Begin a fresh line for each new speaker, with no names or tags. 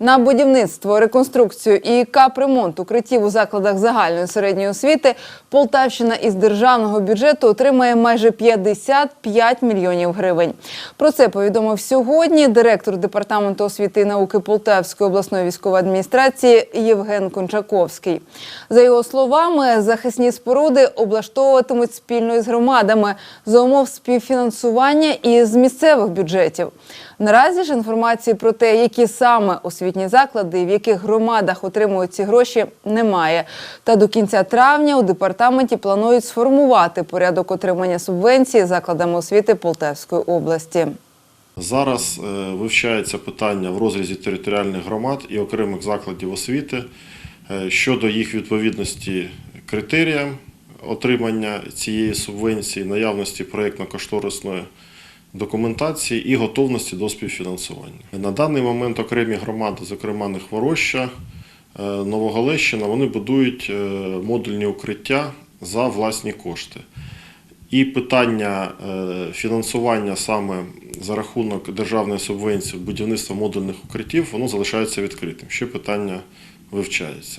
На будівництво, реконструкцію і капремонт укриттів у закладах загальної середньої освіти Полтавщина із державного бюджету отримає майже 55 мільйонів гривень. Про це повідомив сьогодні директор департаменту освіти і науки Полтавської обласної військової адміністрації Євген Кончаковський. За його словами, захисні споруди облаштовуватимуть спільно із громадами за умов співфінансування із місцевих бюджетів. Наразі ж інформації про те, які саме освітні заклади в яких громадах отримують ці гроші, немає. Та до кінця травня у департаменті планують сформувати порядок отримання субвенції закладами освіти Полтавської області.
Зараз е, вивчається питання в розрізі територіальних громад і окремих закладів освіти е, щодо їх відповідності критеріям отримання цієї субвенції, наявності проєктно-кошторисної документації і готовності до співфінансування. На даний момент окремі громади, зокрема Нехвороща, е, Новогалещина, вони будують е, модульні укриття за власні кошти. І питання е, фінансування саме за рахунок державної субвенції в будівництво модульних укриттів, воно залишається відкритим. Ще питання вивчається.